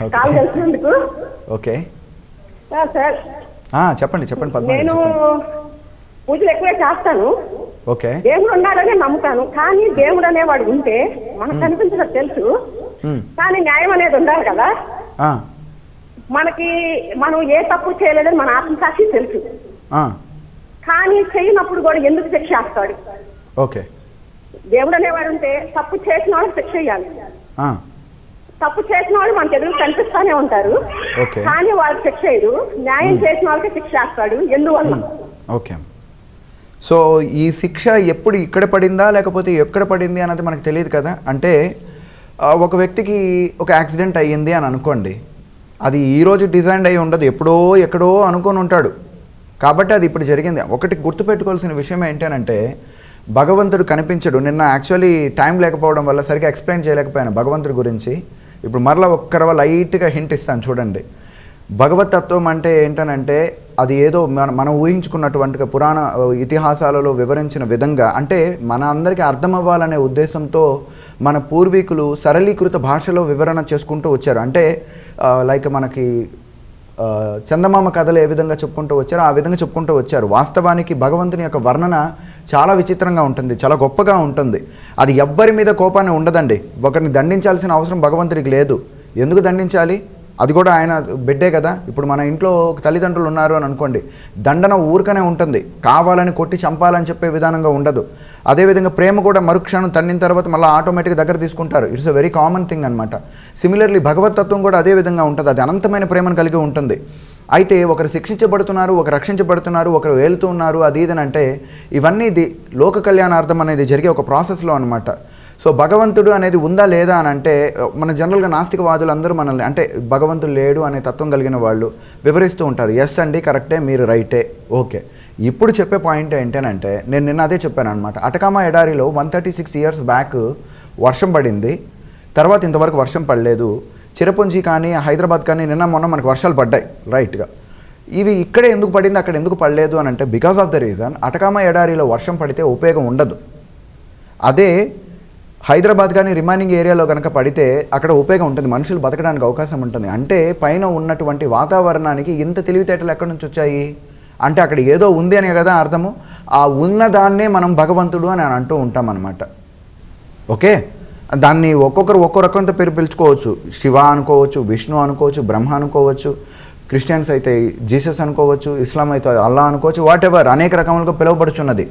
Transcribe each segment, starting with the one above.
Call కలిసినందుకు okay sir. చెప్పండి చెప్పండి పద్మ నేను పూజలు ఎక్కువే చేస్తాను. ఓకే దేవుడు ఉన్నాడనే నమ్ముతాను. కానీ దేవుడు అనేవాడు ఉంటే మనకు కనిపించడం తెలుసు. మ్మ్. కానీ న్యాయం అనేది ఉండాలి కదా. మనకి మనం ఏ తప్పు చేయలేదని మన ఆత్మసాక్షి తెలుసు. కానీ చేయనప్పుడు కూడా ఎందుకు శిక్ష వేస్తాడు? ఓకే దేవుడు అనేవాడు ఉంటే తప్పు చేసిన వాళ్ళకి శిక్ష వేయాలి. ఆ, తప్పు చేసిన వాళ్ళు మనకు ఎదురు కనిపిస్తానే ఉంటారు. ఓకే. కానీ వాళ్ళకి శిక్ష వేయడు న్యాయం చేసిన వాళ్ళకి శిక్ష వేస్తాడు ఎందువల్ల? ఓకే. సో ఈ శిక్ష ఎప్పుడు ఇక్కడ పడిందా? లేకపోతే ఎక్కడ పడింది అన్నది మనకు తెలియదు కదా? అంటే ఒక వ్యక్తికి ఒక యాక్సిడెంట్ అయ్యింది అని అనుకోండి. అది ఈ రోజు డిజైన్ అయి ఉండదు. ఎప్పుడో ఎక్కడో అనుకొని ఉంటాడు. కాబట్టి అది ఇప్పుడు జరిగింది. ఒకటి గుర్తుపెట్టుకోవాల్సిన విషయం ఏంటంటే భగవంతుడు కనిపించడు. నిన్న యాక్చువల్లీ టైం లేకపోవడం వల్ల సరిగ్గా ఎక్స్ప్లెయిన్ చేయలేకపోయాను భగవంతుడి గురించి. ఇప్పుడు మరలా ఒక్కరవ లైట్గా హింట్ ఇస్తాను చూడండి. భగవతత్వం అంటే ఏంటనంటే అది ఏదో మన మనం ఊహించుకున్నటువంటి పురాణ ఇతిహాసాలలో వివరించిన విధంగా అంటే మన అందరికీ అర్థం అవ్వాలనే ఉద్దేశంతో మన పూర్వీకులు సరళీకృత భాషలో వివరణ చేసుకుంటూ వచ్చారు. అంటే లైక్ మనకి చందమామ కథలు ఏ విధంగా చెప్పుకుంటూ వచ్చారో ఆ విధంగా చెప్పుకుంటూ వచ్చారు. వాస్తవానికి భగవంతుని యొక్క వర్ణన చాలా విచిత్రంగా ఉంటుంది చాలా గొప్పగా ఉంటుంది. అది ఎవ్వరి మీద కోపాన్ని ఉండదండి. ఒకరిని దండించాల్సిన అవసరం భగవంతుడికి లేదు. ఎందుకు దండించాలి? అది కూడా ఆయన బిడ్డే కదా. ఇప్పుడు మన ఇంట్లో ఒక తల్లిదండ్రులు ఉన్నారు అని అనుకోండి దండన ఊరికనే ఉంటుంది. కావాలని కొట్టి చంపాలని చెప్పే విధానంగా ఉండదు. అదేవిధంగా ప్రేమ కూడా మరుక్షణం తన్నిన తర్వాత మళ్ళీ ఆటోమేటిక్గా దగ్గర తీసుకుంటారు. It's a very common thing అనమాట సిమిలర్లీ భగవతత్వం కూడా అదే విధంగా ఉంటుంది. అది అనంతమైన ప్రేమను కలిగి ఉంటుంది. అయితే ఒకరు శిక్షించబడుతున్నారు ఒకరు రక్షించబడుతున్నారు ఒకరు వేలుతూ ఉన్నారు అది ఇదని అంటే ఇవన్నీ ఇది లోక కళ్యాణార్థం అనేది జరిగే ఒక ప్రాసెస్లో అనమాట సో భగవంతుడు అనేది ఉందా లేదా అని అంటే మన జనరల్గా నాస్తికవాదులు అందరూ మనల్ని అంటే భగవంతుడు లేడు అనే తత్వం కలిగిన వాళ్ళు వివరిస్తూ ఉంటారు ఎస్ అండి కరెక్టే మీరు రైటే ఓకే. ఇప్పుడు చెప్పే పాయింట్ ఏంటంటే నేను నిన్న అదే చెప్పాను అనమాట అటకామా ఎడారిలో one thirty six years back వర్షం పడింది తర్వాత ఇంతవరకు వర్షం పడలేదు. చిరపుంజి కానీ హైదరాబాద్ కానీ నిన్న మొన్న మనకు వర్షాలు పడ్డాయి రైట్గా. ఇవి ఇక్కడే ఎందుకు పడింది అక్కడ ఎందుకు పడలేదు అని అంటే because of the reason Atacama ఎడారిలో వర్షం పడితే ఉపయోగం ఉండదు. అదే హైదరాబాద్ కానీ రిమైనింగ్ ఏరియాలో కనుక పడితే అక్కడ ఉపయోగం ఉంటుంది. మనుషులు బతకడానికి అవకాశం ఉంటుంది. అంటే పైన ఉన్నటువంటి వాతావరణానికి ఇంత తెలివితేటలు ఎక్కడి నుంచి వచ్చాయి? అంటే అక్కడ ఏదో ఉంది అనే కదా అర్థము. ఆ ఉన్నదాన్నే మనం భగవంతుడు అని అంటూ ఉంటాం అనమాట ఓకే? దాన్ని ఒక్కొక్కరు ఒక్కో రకంతో పేరు పిలుచుకోవచ్చు. శివ అనుకోవచ్చు విష్ణు అనుకోవచ్చు బ్రహ్మ అనుకోవచ్చు క్రిస్టియన్స్ అయితే జీసస్ అనుకోవచ్చు ఇస్లాం అయితే అల్లా అనుకోవచ్చు వాట్ ఎవర్ అనేక రకములుగా పిలువబడుచున్నది.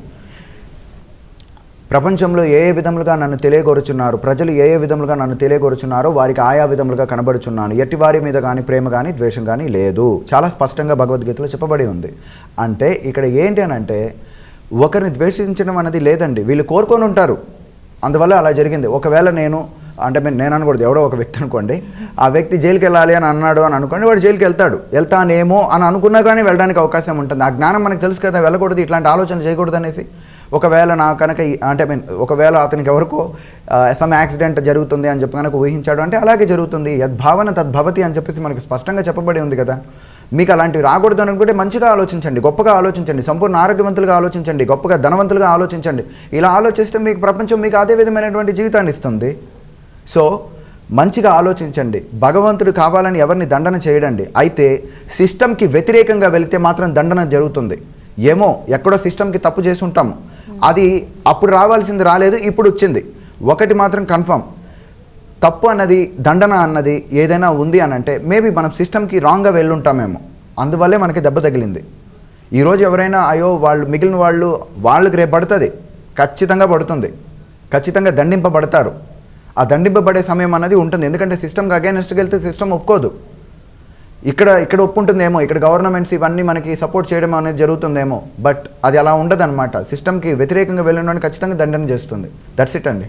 ప్రపంచంలో ఏ ఏ విధములుగా నన్ను తెలియగొరుచున్నారు ప్రజలు ఏ ఏ విధములుగా నన్ను తెలియగొరుచున్నారో వారికి ఆయా విధములుగా కనబడుచున్నాను. ఎట్టి వారి మీద కానీ ప్రేమ కానీ ద్వేషం కానీ లేదు. చాలా స్పష్టంగా భగవద్గీతలో చెప్పబడి ఉంది. అంటే ఇక్కడ ఏంటి అని అంటే ఒకరిని ద్వేషించడం అనేది లేదండి. వీళ్ళు కోరుకొని ఉంటారు. అందువల్ల అలా జరిగింది. ఒకవేళ నేను అంటే నేను నేను అనకూడదు. ఎవడో ఒక వ్యక్తి అనుకోండి. ఆ వ్యక్తి జైలుకి వెళ్ళాలి అని అన్నాడు అని అనుకోండి వాడు జైలుకి వెళ్తాడు. వెళ్తానేమో అని అనుకున్నా కానీ వెళ్ళడానికి అవకాశం ఉంటుంది. ఆ జ్ఞానం మనకు తెలుసు కదా వెళ్ళకూడదు ఇట్లాంటి ఆలోచన చేయకూడదు అనేసి. ఒకవేళ నా కనుక ఈ- అంటే మీన్ ఒకవేళ అతనికి ఎవరికో సమ్ యాక్సిడెంట్ జరుగుతుంది అని చెప్పి కనుక ఊహించాడు అంటే అలాగే జరుగుతుంది. యద్భావన తద్భవతి అని చెప్పేసి మనకి స్పష్టంగా చెప్పబడి ఉంది కదా. మీకు అలాంటివి రాకూడదు అని అనుకుంటే మంచిగా ఆలోచించండి గొప్పగా ఆలోచించండి సంపూర్ణ ఆరోగ్యవంతులుగా ఆలోచించండి గొప్పగా ధనవంతులుగా ఆలోచించండి. ఇలా ఆలోచిస్తే మీకు ప్రపంచం మీకు అదే విధమైనటువంటి జీవితాన్ని ఇస్తుంది. సో మంచిగా ఆలోచించండి. భగవంతుడు కావాలని ఎవరిని దండన చేయడండి. అయితే సిస్టమ్కి వ్యతిరేకంగా వెళితే మాత్రం దండన జరుగుతుంది. ఏమో ఎక్కడో సిస్టమ్కి తప్పు చేసి ఉంటాము అది అప్పుడు రావాల్సింది రాలేదు ఇప్పుడు వచ్చింది. ఒకటి మాత్రం కన్ఫర్మ్. తప్పు అన్నది దండన అన్నది ఏదైనా ఉంది అని అంటే మేబీ మనం సిస్టమ్కి రాంగ్గా వెళ్ళుంటామేమో అందువల్లే మనకి దెబ్బ తగిలింది. ఈరోజు ఎవరైనా అయ్యో వాళ్ళు మిగిలిన వాళ్ళు వాళ్ళకి రేపు పడుతుంది. ఖచ్చితంగా పడుతుంది. ఖచ్చితంగా దండింపబడతారు. ఆ దండింపబడే సమయం అన్నది ఉంటుంది. ఎందుకంటే సిస్టమ్కి అగైనెస్ట్కి వెళ్తే సిస్టమ్ ఒప్పుకోదు. ఇక్కడ ఇక్కడ ఒప్పుంటుందేమో ఇక్కడ గవర్నమెంట్స్ ఇవన్నీ మనకి సపోర్ట్ చేయడం అనేది జరుగుతుందేమో బట్ అది అలా ఉండదన్నమాట. సిస్టమ్కి వ్యతిరేకంగా వెళ్ళడానికి ఖచ్చితంగా దండన చేస్తుంది. దట్స్ ఇట్ అండి.